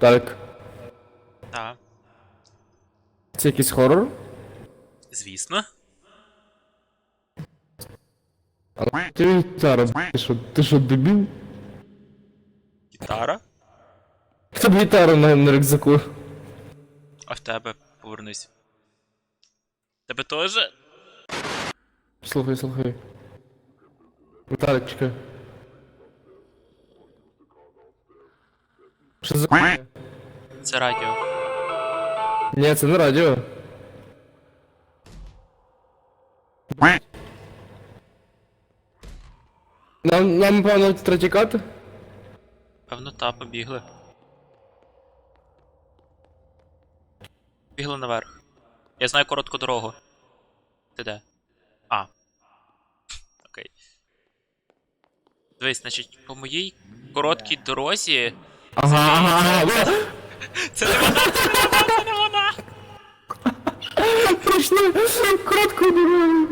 Так. Так, Це якийсь хорор? звісно. А ти гітара, ти що, ти що, дебіл? Гітара. В тебе гітара на, на рюкзаку. А в тебе повернусь. Тебе теж? Слухай, слухай. Віталік, чекай. Що за хуйня? Це радіо. Ні, це не радіо. Нам, нам певно, треба? Певно, та побігли. Бігли наверх. Я знаю коротку дорогу. Ти де? А. Окей. Дивись, значить, по моїй короткій дорозі. Ага, ага, ага. Це не вона! Це не вона! Це не вона! Пройшли коротку дорогу.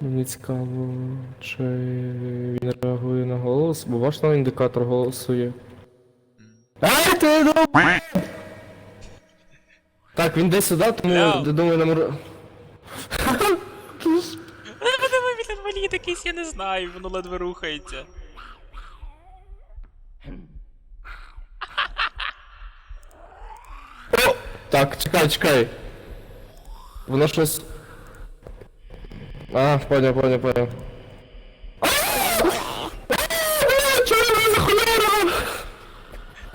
Мені цікаво, чи він реагує на голос, бо ваш там індикатор голосу є. Ай, ти ну! Так, він десь сюди, тому я Бля. думаю, нам... ро- Подиви, він інвалід якийсь, я не знаю, воно ледве рухається. Так, чекай, чекай. Воно щось. А, поняв, поняв, поняв.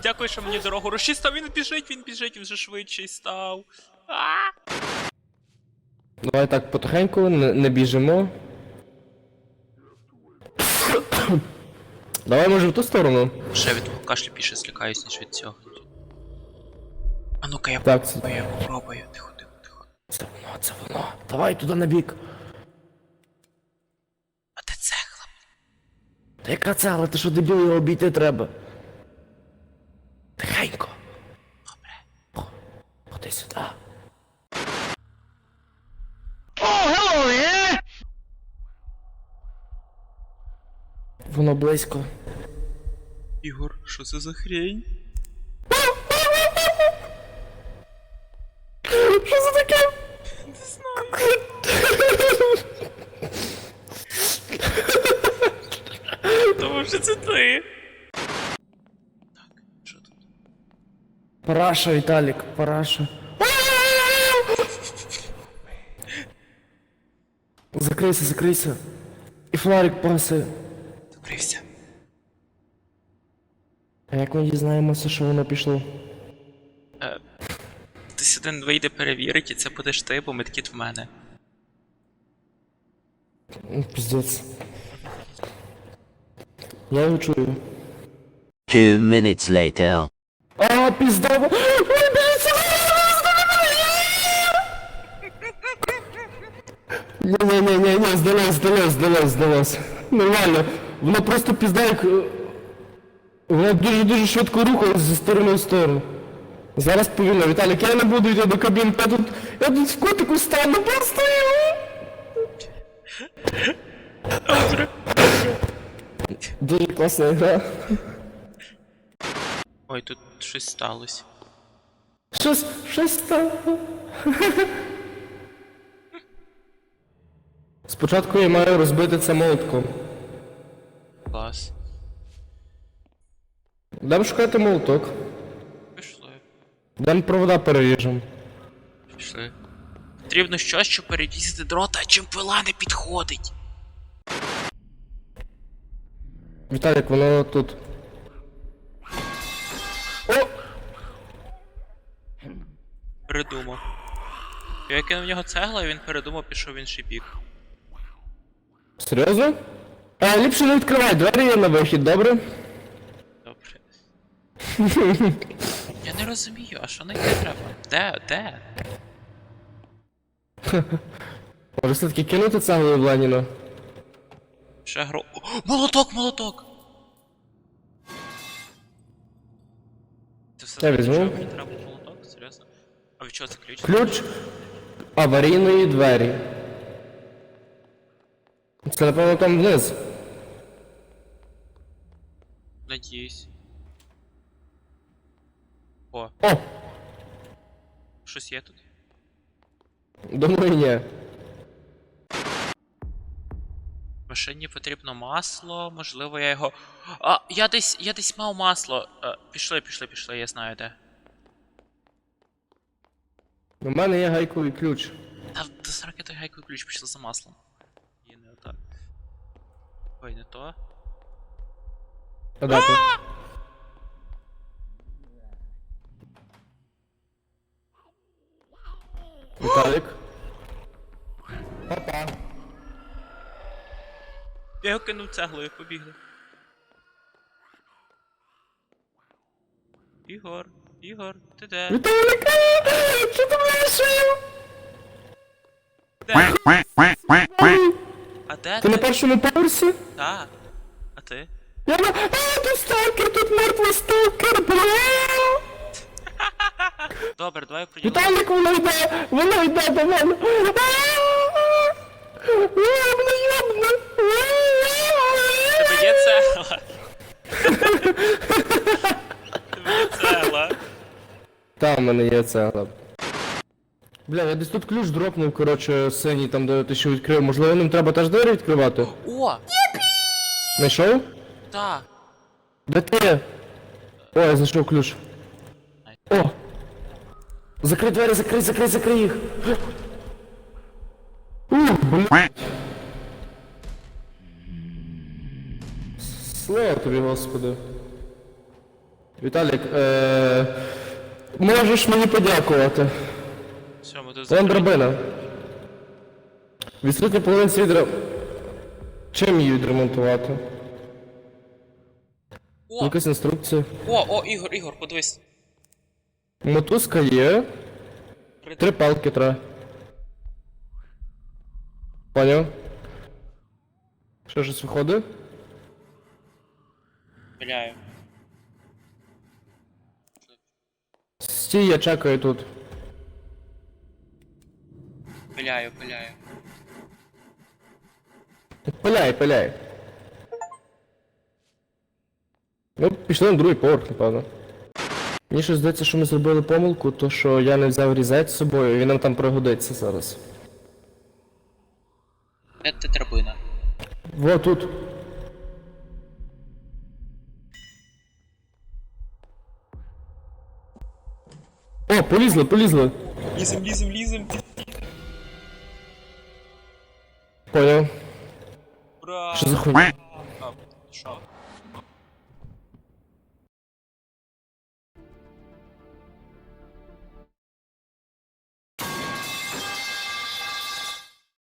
Дякую, що мені дорогу розчистив. Він біжить, він біжить, він вже швидший став. А! Давай так потихеньку, не, не біжимо. Давай може в ту сторону. Ще від кашлю більше злякаюсь, ніж від цього. А ну-ка я Так, попробую, я попробую. Тихо, тихо, тихо. це воно, це воно. Давай туди на бік. А де цегла? Та яка цегла, ти що дебіл його обійти треба? Тихенько. Добре. О, Ходи сюди. Воно близько. Ігор, що це за хрень? Що це таке? Не знаю. Ти. Так, що тут? Параша, Віталік, параша. Закрийся, закрийся. І фонарик паси. Закрився. А як ми дізнаємося, що воно пішло? Е, хтось один вийде перевірить, і це будеш ти, бо медкіт в мене. Ну, Піздець. Я його чую. Two minutes later. А, пізда! Ні, здалось, здалось, здалось, здалось. Нормально. Воно просто пізда як... е, Воно дуже-дуже швидко рухається зі сторони в сторону. Зараз повільно, Віталік, я не буду йти до кабінки, я тут, я тут в котику стану, просто його. Дуже класна гра. Ой, тут щось сталося. Щось, щось стало. Спочатку я маю розбити це молотком. Клас. Дам шукати молоток. Пішли. Дам провода переріжемо. Пішли. Потрібно щось, щоб перерізати дрота, а чим пила не підходить. Віталік, воно тут. О! Передумав. Я кинув в нього цегла, і він передумав, пішов в інший бік. Серйозно? А, ліпше не відкривай, двері є на вихід, добре? Добре. Я не розумію, а що знайти треба? Де? Де? Може все-таки кинути цеглою в Леніна? Ще гро. О, молоток, молоток! Ти все Я знаєш, А від чого ключ? Ключ аварійної двері. Це напевно там вниз. Надіюсь. О, О! щось я тут? Думаю, ні. Машині потрібно масло, можливо, я його. А, я десь. я десь мав масло. Е, пішли, пішли, пішли, я знаю де. У мене є гайковий ключ. Та до сраки той гайковий ключ пішли за маслом. І не отак. Ой, не то. А ти? Віталік. Опа. Я його кинув цеглою, побігли. Ігор, Ігор, ти де? Віталік! а! Що ти вирішив? Де? А де Ти на першому поверсі? Та. А ти? Я на... А, тут сталкер, тут мертвий сталкер, бля! Добре, давай приділимо. Віталік, воно йде! Воно йде до мене! Цегла. Там в мене є цегла. Бля, я десь тут ключ дропнув, коротше, синій, там де ти ще відкрив. Можливо, ним треба теж двері відкривати? О! Знайшов? Та! Де ти? О, я знайшов ключ. О! Закрий двері, закрий, закрий, закрий їх! Ух, бля. Слава тобі, господи. Віталік, е... можеш мені подякувати. Ми тут закриємо. драбина. Відсутня половина свідра. Чим її відремонтувати? О! Якась інструкція. О, о, Ігор, Ігор, подивись. Мотузка є. Три палки треба. Поняв? Що щось виходить? Пиляю. Стій, я чекаю тут. Пиляю, пиляю. Пиляй, пиляй. Ну, пішли на другий поверх, напевно. Мені щось здається, що ми зробили помилку, то що я не взяв різець з собою, і він нам там пригодиться зараз. Де ти? Во тут. О, полізли, полізли. Лізем, лізем, лізем. Понял. Бра. Що за хуйня? А, Що?